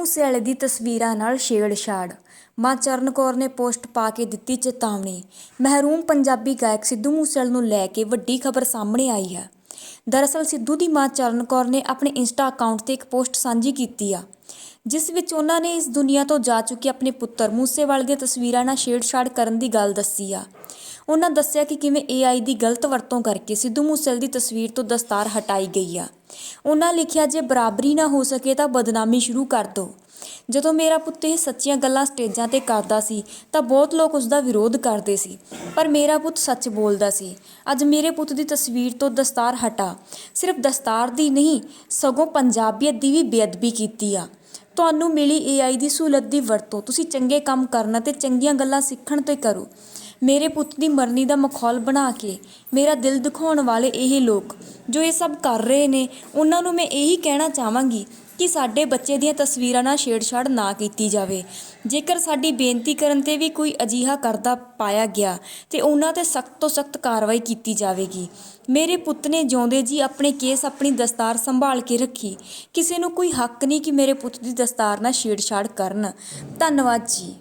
ਮੂਸੇਵਾਲੇ ਦੀ ਤਸਵੀਰਾਂ ਨਾਲ ਛੇੜਛਾੜ। ਮਾਂ ਚਰਨ ਕੌਰ ਨੇ ਪੋਸਟ ਪਾ ਕੇ ਦਿੱਤੀ ਚੇਤਾਵਨੀ। ਮਹਿਰੂਮ ਪੰਜਾਬੀ ਗਾਇਕ ਸਿੱਧੂ ਮੂਸੇਵਾਲੇ ਨੂੰ ਲੈ ਕੇ ਵੱਡੀ ਖਬਰ ਸਾਹਮਣੇ ਆਈ ਹੈ। ਦਰਅਸਲ ਸਿੱਧੂ ਦੀ ਮਾਂ ਚਰਨ ਕੌਰ ਨੇ ਆਪਣੇ ਇੰਸਟਾ ਅਕਾਊਂਟ ਤੇ ਇੱਕ ਪੋਸਟ ਸਾਂਝੀ ਕੀਤੀ ਆ, ਜਿਸ ਵਿੱਚ ਉਹਨਾਂ ਨੇ ਇਸ ਦੁਨੀਆ ਤੋਂ ਜਾ ਚੁੱਕੇ ਆਪਣੇ ਪੁੱਤਰ ਮੂਸੇਵਾਲੇ ਦੀਆਂ ਤਸਵੀਰਾਂ ਨਾਲ ਛੇੜਛਾੜ ਕਰਨ ਦੀ ਗੱਲ ਦੱਸੀ ਆ। ਉਹਨਾਂ ਦੱਸਿਆ ਕਿ ਕਿਵੇਂ AI ਦੀ ਗਲਤ ਵਰਤੋਂ ਕਰਕੇ ਸਿੱਧੂ ਮੂਸੇਵਾਲੇ ਦੀ ਤਸਵੀਰ ਤੋਂ ਦਸਤਾਰ ਹਟਾਈ ਗਈ ਆ। ਉਹਨਾਂ ਲਿਖਿਆ, ਜੇ ਬਰਾਬਰੀ ਨਾ ਹੋ ਸਕੇ ਤਾਂ ਬਦਨਾਮੀ ਸ਼ੁਰੂ ਕਰ ਦਿਓ ਜਦੋਂ ਮੇਰਾ ਪੁੱਤ ਇਹ ਸੱਚੀਆਂ ਗੱਲਾਂ ਸਟੇਜਾਂ ਤੇ ਕਰਦਾ ਸੀ, ਤਾਂ ਬਹੁਤ ਲੋਕ ਉਸ ਦਾ ਵਿਰੋਧ ਕਰਦੇ ਸੀ। ਪਰ ਮੇਰਾ ਪੁੱਤ ਸੱਚ ਬੋਲਦਾ ਸੀ, ਅੱਜ ਮੇਰੇ ਪੁੱਤ ਦੀ ਤਸਵੀਰ ਤੋਂ ਦਸਤਾਰ ਹਟਾ। ਸਿਰਫ ਦਸਤਾਰ ਦੀ ਨਹੀਂ, ਸਗੋਂ ਪੰਜਾਬੀਅਤ ਦੀ ਵੀ ਬੇਅਦਬੀ ਕੀਤੀ ਆ। ਤੁਹਾਨੂੰ ਮਿਲੀ AI ਦੀ ਸਹੂਲਤ ਦੀ ਵਰਤੋਂ। ਤੁਸੀਂ ਚੰਗੇ ਕੰਮ ਕਰਨ ਅਤੇ ਚੰਗੀਆਂ ਗੱਲਾਂ ਸਿੱਖਣ ਤੇ ਕਰੋ। ਮੇਰੇ ਪੁੱਤ ਦੀ ਮਰਨੀ ਦਾ ਮਖੌਲ ਬਣਾ ਕੇ, ਮੇਰਾ ਦਿਲ ਦਿਖਾਉਣ ਵਾਲੇ ਇਹ ਲੋਕ ਜੋ ਇਹ ਸਭ ਕਰ ਰਹੇ ਨੇ, ਉਹਨਾਂ ਨੂੰ ਮੈਂ ਇਹੀ ਕਹਿਣਾ ਚਾਹਾਂਗੀ ਕਿ ਸਾਡੇ ਬੱਚੇ ਦੀਆਂ ਤਸਵੀਰਾਂ ਨਾਲ ਛੇੜਛਾੜ ਨਾ ਕੀਤੀ ਜਾਵੇ। ਜੇਕਰ ਸਾਡੀ ਬੇਨਤੀ ਕਰਨ ਤੇ ਵੀ ਕੋਈ ਅਜੀਹਾ ਕਰਦਾ ਪਾਇਆ ਗਿਆ, ਤੇ ਉਹਨਾਂ ਤੇ ਸਖਤ ਤੋਂ ਸਖਤ ਕਾਰਵਾਈ ਕੀਤੀ ਜਾਵੇਗੀ। ਮੇਰੇ ਪੁੱਤ ਨੇ ਜਿਉਂਦੇ ਜੀ ਆਪਣੇ ਕੇਸ ਆਪਣੀ ਦਸਤਾਰ ਸੰਭਾਲ ਕੇ ਰੱਖੀ। ਕਿਸੇ ਨੂੰ ਕੋਈ ਹੱਕ ਨਹੀਂ ਕਿ ਮੇਰੇ ਪੁੱਤ ਦੀ ਦਸਤਾਰ ਨਾਲ ਛੇੜਛਾੜ ਕਰਨ। ਧੰਨਵਾਦ ਜੀ।